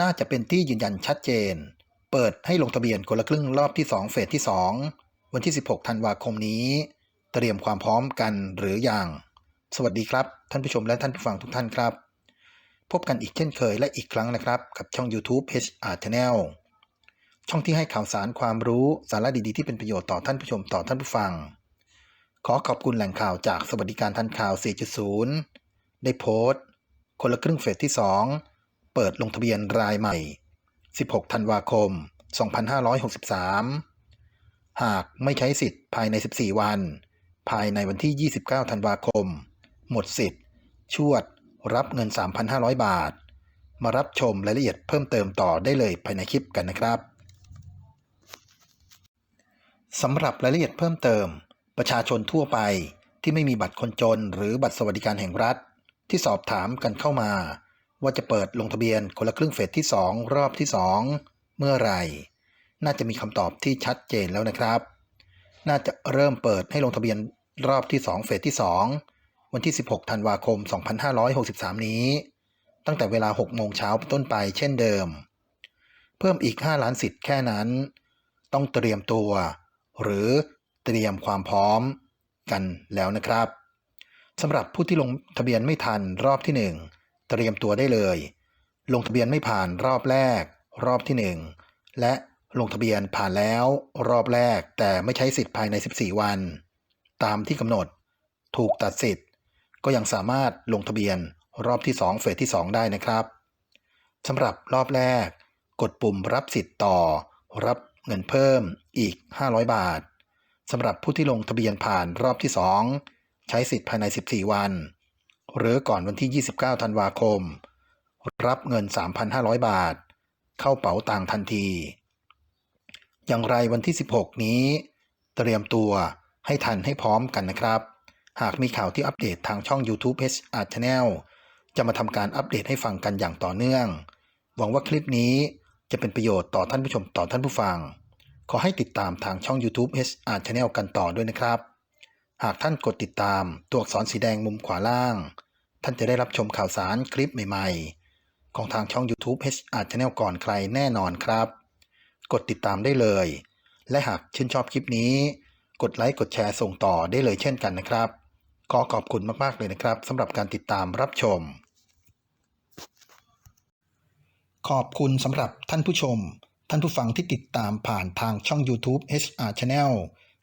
น่าจะเป็นที่ยืนยันชัดเจน เปิดให้ลงทะเบียนคนละครึ่งรอบที่ 2 เฟสที่ 2 วันที่ 16 ธันวาคมนี้ เตรียมความพร้อมกันหรือยัง สวัสดีครับ ท่านผู้ชมและท่านผู้ฟังทุกท่านครับ พบกันอีกเช่นเคยและอีกครั้งนะครับ กับช่อง YouTube HR Channel ช่องที่ให้ข่าวสารความรู้สาระดีๆที่เป็นประโยชน์ต่อท่านผู้ชมต่อท่านผู้ฟัง ขอขอบคุณแหล่งข่าวจากสวัสดิการทันข่าว 4.0 ได้โพสต์ คนละครึ่งเฟสที่ 2 เปิดลงทะเบียนรายใหม่ 16 ธันวาคม 2563 หากไม่ใช้สิทธิ์ภายใน 14 วัน ภายในวันที่ 29 ธันวาคม หมดสิทธิ์ ชวด รับเงิน 3,500 บาท มารับชมรายละเอียดเพิ่มเติมต่อได้เลยภายในคลิปกันนะครับสำหรับรายละเอียดเพิ่มเติม ประชาชนทั่วไปที่ไม่มีบัตรคนจนหรือบัตรสวัสดิการแห่งรัฐ ที่สอบถามกันเข้ามา ว่าจะเปิดลงทะเบียนคนละครึ่งเฟสที่ 2 รอบที่ 2 เมื่อไหร่ น่าจะมีคำตอบที่ชัดเจนแล้วนะครับ น่าจะเริ่มเปิดให้ลงทะเบียนรอบที่ 2 เฟสที่ 2 วันที่ 16 ธันวาคม 2563 นี้ ตั้งแต่เวลา 6 โมงเช้าเป็นต้นไปเช่นเดิม เพิ่มอีก 5 ล้านสิทธิ์แค่นั้น ต้องเตรียมตัว หรือเตรียมความพร้อมกันแล้วนะครับสำหรับผู้ที่ลงทะเบียนไม่ทันรอบที่ 1 เตรียมตัวได้เลย ลงทะเบียนไม่ผ่านรอบแรก รอบที่ 1 และลงทะเบียนผ่านแล้วรอบแรกแต่ไม่ใช้สิทธิ์ภายใน 14 วัน ตามที่กำหนด ถูกตัดสิทธิ์ ก็ยังสามารถลงทะเบียนรอบที่ 2 เฟสที่ 2 ได้นะครับสำหรับรอบแรก กดปุ่มรับสิทธิ์ต่อ รับเงินเพิ่มอีก 500 บาทสำหรับผู้ที่ลงทะเบียนผ่านรอบที่ 2 ใช้สิทธิ์ภายใน 14 วัน หรือก่อนวันที่ 29 ธันวาคม รับเงิน 3,500 บาท เข้าเป๋าตังทันที อย่างไรวันที่ 16 นี้ เตรียมตัวให้ทันให้พร้อมกันนะครับ หากมีข่าวที่อัปเดตทางช่อง YouTube HR Channel จะมาทำการอัปเดตให้ฟังกันอย่างต่อเนื่อง หวังว่าคลิปนี้จะเป็นประโยชน์ต่อท่านผู้ชมต่อท่านผู้ฟัง ขอให้ติดตามทางช่อง YouTube HR Channel กันต่อด้วยนะครับ หากท่านกดติดตามตัวอักษรสีแดงมุมขวาล่าง ท่านจะได้รับชมข่าวสารคลิปใหม่ๆ ของทางช่อง YouTube HR Channel ก่อนใครแน่นอนครับ กดติดตามได้เลย และหากชื่นชอบคลิปนี้ กดไลค์กดแชร์ส่งต่อได้เลยเช่นกันนะครับ ขอขอบคุณมากๆเลยนะครับสำหรับการติดตามรับชม ขอบคุณสำหรับท่านผู้ชม ท่านผู้ฟังที่ติดตามผ่านทางช่อง YouTube HR Channel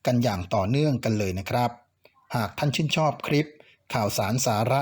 กันอย่างต่อเนื่องกันเลยนะครับ หากท่านชื่นชอบคลิป ข่าวสารสาระ